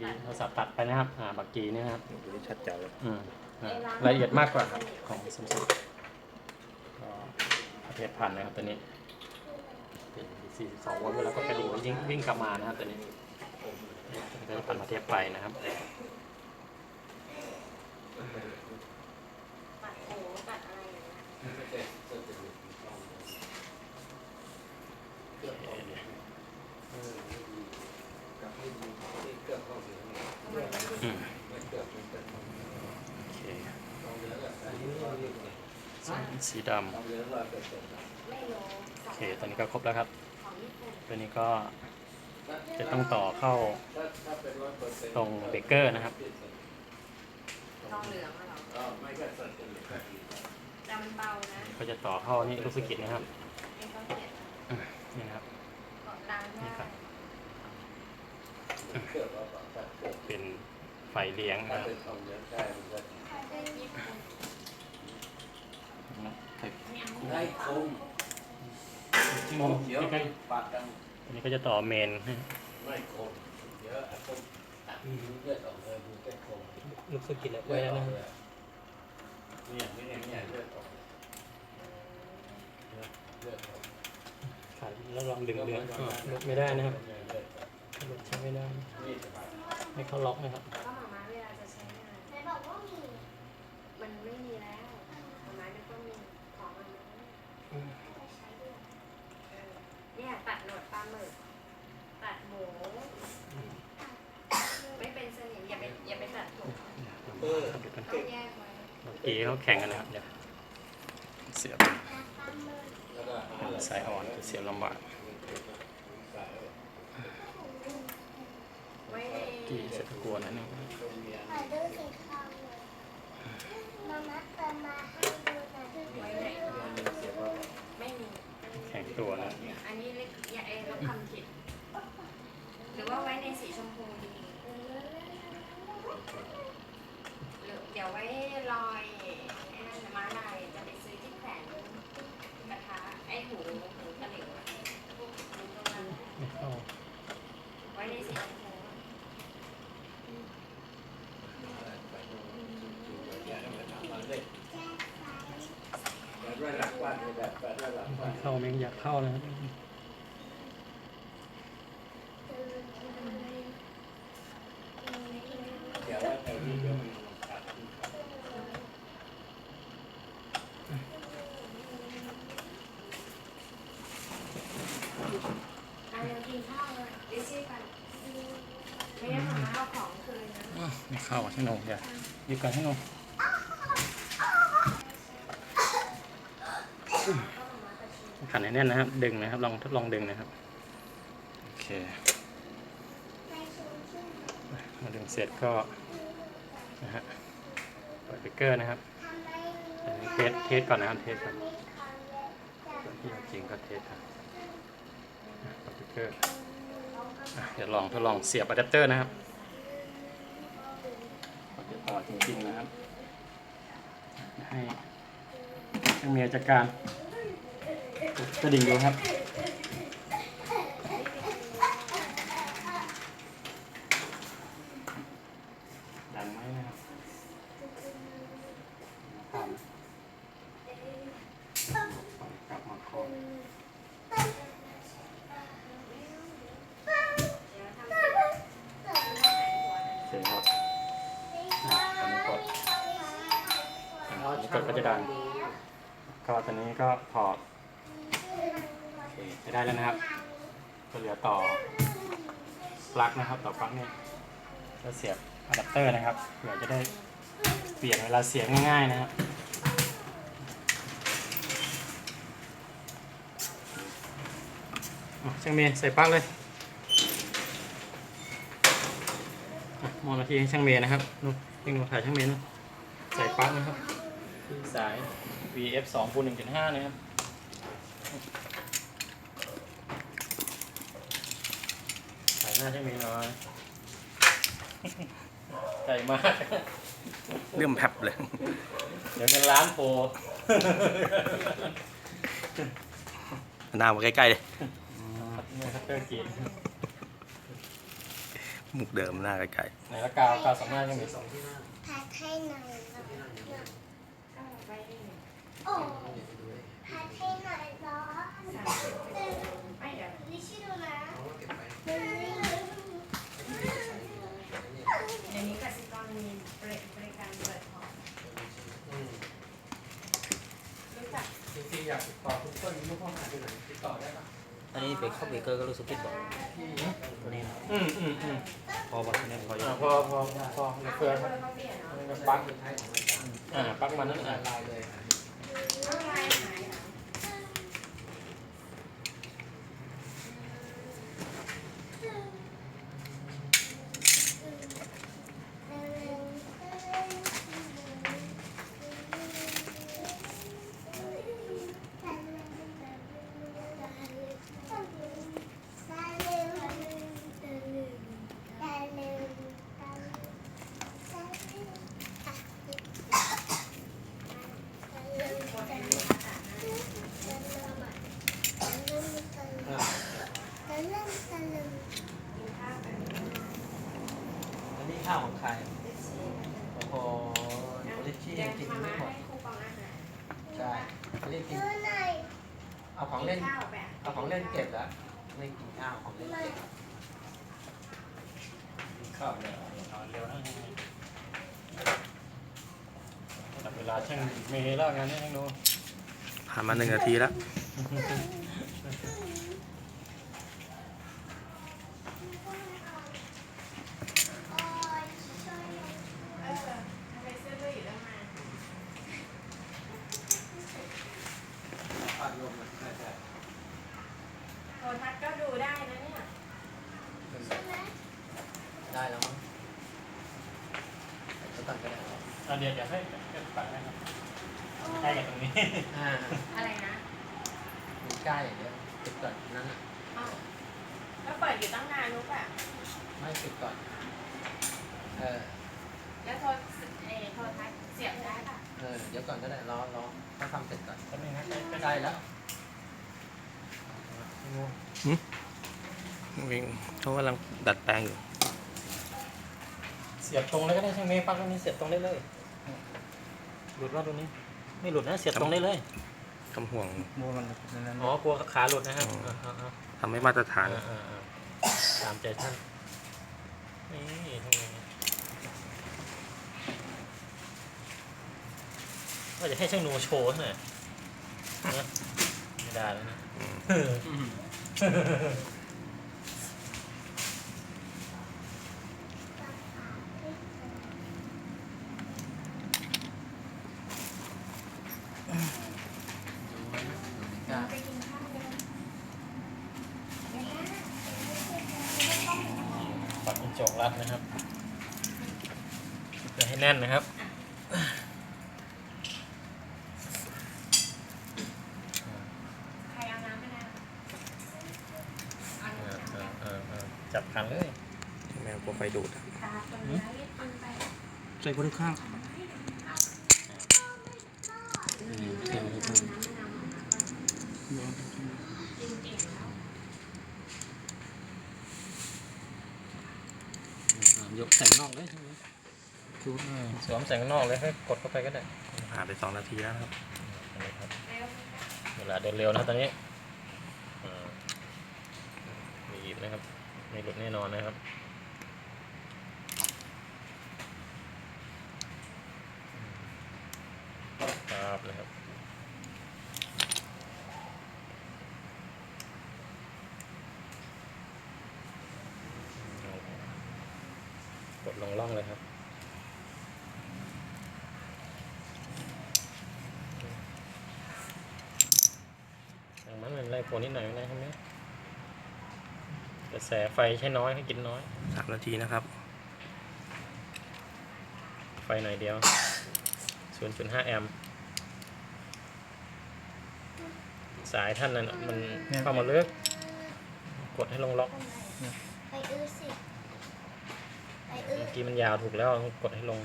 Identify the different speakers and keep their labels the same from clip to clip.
Speaker 1: กี้โทรศัพท์ตัดไปนะครับอ่าบักกีเนี่ยนะครับ
Speaker 2: ตัวนี้ชัดแจ๋วเลย
Speaker 1: อืมอ่าละเอียดมากกว่าครับของซัมซุงก็ประเภทพันนะครับตัวนี้เป็น42โวลต์เวลากดกระดิ่งมันยิ่งวิ่งกลับมานะครับตัวนี้ก็จะพันมาเทียบไปนะครับ
Speaker 3: ปัดหูปัดอะไรอย่างเงี้ย
Speaker 1: อืมโอเค สีดำ
Speaker 3: ไม่รู้
Speaker 1: โอเคตอนนี้ก็ครบแล้วครับ
Speaker 3: ของญี่ปุ่น
Speaker 1: ตัวนี้ก็จะต้องต่อเข้าตรงเบรกเกอร์นะครับ
Speaker 3: ทองเหลืองอะเหรอแต่มันเบานะ
Speaker 1: ก็จะต่อเข้านี่ลูกสกิดนะครับ
Speaker 3: ไม่ต้องเกลียด
Speaker 1: นี่นะครับ
Speaker 3: กดล้างง่าย
Speaker 1: เป็นไฟเลี้ยงนะครับ
Speaker 3: ญี่ปุ่น
Speaker 4: ได้คม
Speaker 1: ที่มุม
Speaker 4: เดี๋ยว
Speaker 1: ใกล้
Speaker 4: ปากกัน
Speaker 1: อันนี้ก็จะต่อเมนให้
Speaker 4: ไม่คมเดี๋ยวอาคมตัดเลือดออกเลยดูแค่คม
Speaker 1: ลูกสกิดไว้แล้วนะ
Speaker 4: เนี่ยนี่เนี่ยเลือดออกเลือดออก
Speaker 1: ขันแล้วลองดึงเดือนลดไม่ได้นะครับ
Speaker 4: ลด
Speaker 1: ใช้ไม่ได้ไม่เข้าล็อกนะครับ
Speaker 3: ก็หมาม้าเวลาจะใช้งาน
Speaker 5: ไหนบอกว่ามี
Speaker 3: มันไม่มีแล้วหมาม้าไม่ต้องมีของมันนะ
Speaker 5: ไม่ใช้ด้วย
Speaker 3: เออเนี่ยตัดหนวดปลาหมึกตัดหมูไม่เป็นสนิมอย่าไปอย่าไปตัดผม
Speaker 4: เออ
Speaker 3: ต้องแยกไว้
Speaker 1: เมื่อกี้เขาแข่งกันนะครับเดี๋ยวเสียบ
Speaker 5: ตาตามมือ
Speaker 4: แล้วก็หา
Speaker 1: สายอ่อนจะเสียบลำบาก
Speaker 4: สาย
Speaker 3: ไว้ใน
Speaker 1: กี่เสร็จกลัวนะเนี่ย
Speaker 4: ตรงเนี้ย
Speaker 5: ขอดูสีทองหน่อย อยา
Speaker 3: กเข้านะ
Speaker 1: ครับ
Speaker 4: เดี๋ยวว่าแต่ที่เดี๋ยวมีตัดเอา
Speaker 3: เรากินข้าวเลยดิซี่กันไม่งั้นหมามาเอาของคืนนะ
Speaker 1: ไม่เข้าช่างนงอย่าหยิบกันให้นง ขันให้แน่นนะครับ ดึงนะครับ ลองทดลองดึงนะครับ โอเค มาดึงเสร็จก็นะฮะเปิดเบรกเกอร์นะครับเทสเทสก่อนนะครับ เทสก่อน
Speaker 5: มีคำเลยจาก
Speaker 1: ที่จริงก็เทสครับอะเปิดเบรกเกอร์เดี๋ยวลองทดลองเสียบอะแดปเตอร์นะครับจะต่อจริงๆนะครับ ให้ช่างเมียจัดการ กระดิ่งดูครับดังไหมนะครับนะครับกลับมาโคน
Speaker 3: เดี๋ยวทำให้หัว
Speaker 1: เสร็จครับอะตอนนี้กดอะตอนนี้กดก็จะดังก็ตอนนี้ก็ถอด ได้แล้วนะครับก็เหลือต่อปลั๊กนะครับ ต่อปลั๊กเนี่ยก็เสียบอะแดปเตอร์นะครับเผื่อจะได้เปลี่ยนเวลาเสียบง่ายๆนะครับช่างเมย์ใส่ปลั๊กเลยอมองนาทีให้ช่างเมย์นะครับนู่นยิงมาถ่ายช่างเมย์นู่นใส่ปลั๊กนะครับที่สาย VF 2คูณ1.5 นะครับ ใส่หน้าช่างเมย์หน่อยใส่มาก
Speaker 2: เริ่มแผบเลย
Speaker 1: เดี๋ยวเงินล้านโผล่
Speaker 2: หน้ามาใกล้ๆเลย
Speaker 1: เนี่ยครับเตอร์จีน
Speaker 2: มุกเดิมหน้าไกล
Speaker 1: ไหนละกาวกาวสามารถยังมี
Speaker 4: สองที่นั่ง
Speaker 5: พัดให้หน่อยเหรอ
Speaker 3: ก็ไว้
Speaker 5: โอ้พัดให้หน่อยเหรอ
Speaker 3: สามสิบไม่เดี๋ยว
Speaker 5: ลิชิดูนะ
Speaker 4: เอาเก็บไป
Speaker 5: หนึ่ง
Speaker 3: เดี๋ยวนี้กสิกรมีบริบริการเปิดพอร์ต
Speaker 4: อืม
Speaker 3: รู้จัก
Speaker 4: จริงๆอยากติดต่อคุณเปิ้ลลูกพ่อหาที่ไหนติดต่อได้ปะ
Speaker 6: อันนี้เบรกเข้าเบรกเกอร์ก็รู้สึกผิดบอก
Speaker 4: ที่
Speaker 6: ตัวนี้นะ
Speaker 1: อืมอืมอืม
Speaker 6: พอบอกเนี่ยพออยู่
Speaker 1: อ่าพอพอพอในเครือครับ
Speaker 3: เขาเปลี่ยนเนาะ
Speaker 1: นี่ก็
Speaker 4: ปั
Speaker 1: ปั
Speaker 4: ก
Speaker 1: ก
Speaker 4: สุดท้ายของรายการ
Speaker 1: อ่าปักมันนั่นแห
Speaker 4: ละ
Speaker 1: ละ
Speaker 4: ลายเลย
Speaker 3: เอาลายหายเหรอ
Speaker 4: อ่า
Speaker 3: กินข้าวกัน
Speaker 6: อันนี้ ข้าวของใครโอ้โหลิชชี่
Speaker 3: เดี๋ยว
Speaker 6: กิน
Speaker 3: มา
Speaker 6: ไม่หมด
Speaker 3: ให้คูปองอาหาร
Speaker 6: ใช่รีบกินเอาของเล่น เอาของเล่นเก็บแล้วไม่กินข้าวของเล่นเก็บ
Speaker 1: ข้าวเนี่ยเร็วนะจับเวลาช่างเมย์แล้วงานนี้ช่างดู
Speaker 2: ๆผ่านมาหนึ่งนาทีแล้ว
Speaker 3: เออทำไมเสื้อเลือดอยู่ตั้งนาน
Speaker 4: ปัดลมอะใช่ใช่
Speaker 3: โทรทัศน์ก็ดูได้นะเนี่ย
Speaker 6: ได้แล้วมั้งแล้วตัดก็ได้
Speaker 1: อะเดี๋ยวเดี๋ยวให้เก็บปักนะครับใกล้กับตรงนี้
Speaker 6: อ่า
Speaker 3: อะไรนะ
Speaker 6: มันใกล้เดี๋ยวติดก่อนนั่นน่ะ
Speaker 3: อ้าวก็เปิดอยู่ตั้งนานรู้ป่ะ
Speaker 6: ไม่ติดก่อน เออ
Speaker 3: แล้วโทรเออโทรทัศน์เสียบได้ป่ะ
Speaker 6: เออ เดี๋ยวก่อนก็ได้รอรอถ้าทำเสร็จก่อน
Speaker 1: แป๊บนึงนะใกล้ใกล้
Speaker 6: ได้แล้ว
Speaker 2: วิ่งเขากำลังดัดแปลงอยู่
Speaker 1: เสียบตรงเลยก็ได้ช่างเมย์ปักตรงนี้เสียบตรงได้เลยหลุดว่าตรงนี้ ไม่หลุดนะเสียบตรงได้เลย
Speaker 2: ทำห่วง
Speaker 6: มัวมันนั้น
Speaker 1: อ๋อกลัวขาหลุดนะครับ
Speaker 2: อ๋ออ่า
Speaker 1: อ่าอ่า
Speaker 2: ทำให้มาตรฐาน
Speaker 1: อ่าอ่าอ่าตามใจท่านนี่ทำไงว่าจะให้ช่างหนูโชว์หน่อยนะไม่ได้แล้วนะ
Speaker 3: ไปกินข้าวกันไม่ได้
Speaker 1: ปัดเป็นจก รัดนะครับจะให้แน่นนะครับ
Speaker 3: ใครเอาน้ำไม่ได้เอา
Speaker 1: เออ
Speaker 3: น้ำ
Speaker 1: เออเออเออจับคันเลย
Speaker 2: แมวกลัวไฟดูดอะ
Speaker 3: ตาคนนี้รีบกินไป
Speaker 6: ใส่คนข้าง
Speaker 3: จริงๆแล้ว
Speaker 6: ยกใส่นอกเลยใช่ไหมชุด
Speaker 1: สวมแสงข้างนอกเลยให้กดเข้าไปก็ได้
Speaker 2: ผ่านไปสองนาทีแล้วนะครับ
Speaker 1: เอาเลยครับ
Speaker 3: เร็ว
Speaker 1: เวลาเดินเร็วนะครับตอนนี้อ่ามีหยิบนะครับไม่หลุดแน่นอนนะครับครับเลยครับ กดลงล่องเลยครับอย่างนั้นเป็นไรโผล่นิดหน่อยไม่ได้ใช่ไหมกระแสไฟใช้น้อยให้กินน้อย
Speaker 2: สามนาทีนะครับ
Speaker 1: ไฟหน่อยเดียว 0.5 แอมป์สายท่านนั้นน่ะมันเข้ามาเลือกกดให้ลงล็อก
Speaker 5: ไปอื้อสิไปอื้อ
Speaker 1: เมื่อ กี้มันยาวถูกแล้วต้องกดให้ลง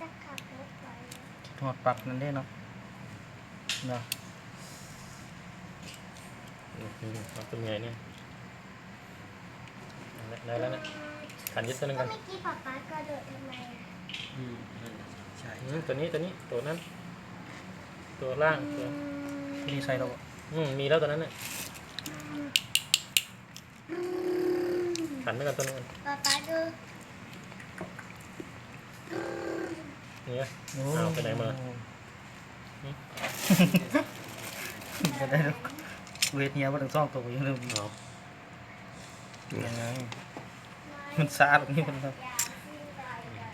Speaker 5: จะขับรถไป
Speaker 6: ถอดปลักนั่นได้เนาะเนาะ
Speaker 1: อืมเอาตัวเมียเนี่ยได้แล้วนะขันยึดตัวหนึง
Speaker 5: ก็
Speaker 1: กัน
Speaker 5: เมื่อกี้ป๊าป๊ากระโดดทำไมอะ
Speaker 7: อืมนั่นน่ะใช่
Speaker 1: อืมตัวนี้ตัวนี้ตัวนั้น ตัวล่างตัว
Speaker 7: นี่ใช่แล้ว
Speaker 1: อืมมีแล้วตัวนั้นเนี่ย ขันไปกันตัวนึงก่อน
Speaker 5: ป๊าป๊าดู
Speaker 1: นี่ไงเอาไปไหนมา
Speaker 7: ก็ได้แล้วเวทเนี้ยว่าต้องซ่องตัวยังเริ่ม
Speaker 1: เอา
Speaker 7: ยังไงมันซาตรงนี้มันครับ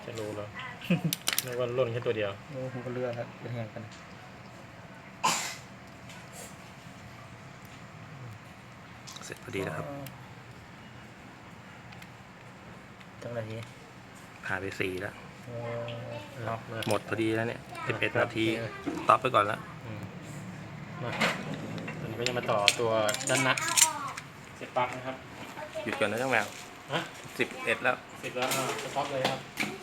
Speaker 1: จะรู้แล้วนึกว่าล่นแค่ตัวเดียว
Speaker 7: โอ้โหก็เลือดครับเป็นแหงกัน
Speaker 2: เสร็จพอดีแล้วครับ
Speaker 7: จังไรนี้
Speaker 2: ผ่านไปสี่แล้ว
Speaker 1: เอามา
Speaker 2: หมดพอดีแล้วเนี่ยสิบเอ็ดนาทีต็อปไปก่อนแล้ว
Speaker 1: อืมมาตอนนี้ก็จะมาต่อตัวด้านหนักเสร็จปั๊บนะครับ
Speaker 2: หยุดก่อนนะเจ้าแมว
Speaker 1: ฮะ
Speaker 2: สิบเอ็ดแล้ว
Speaker 1: สิบแล้วอ่าสต็อปเลยครับ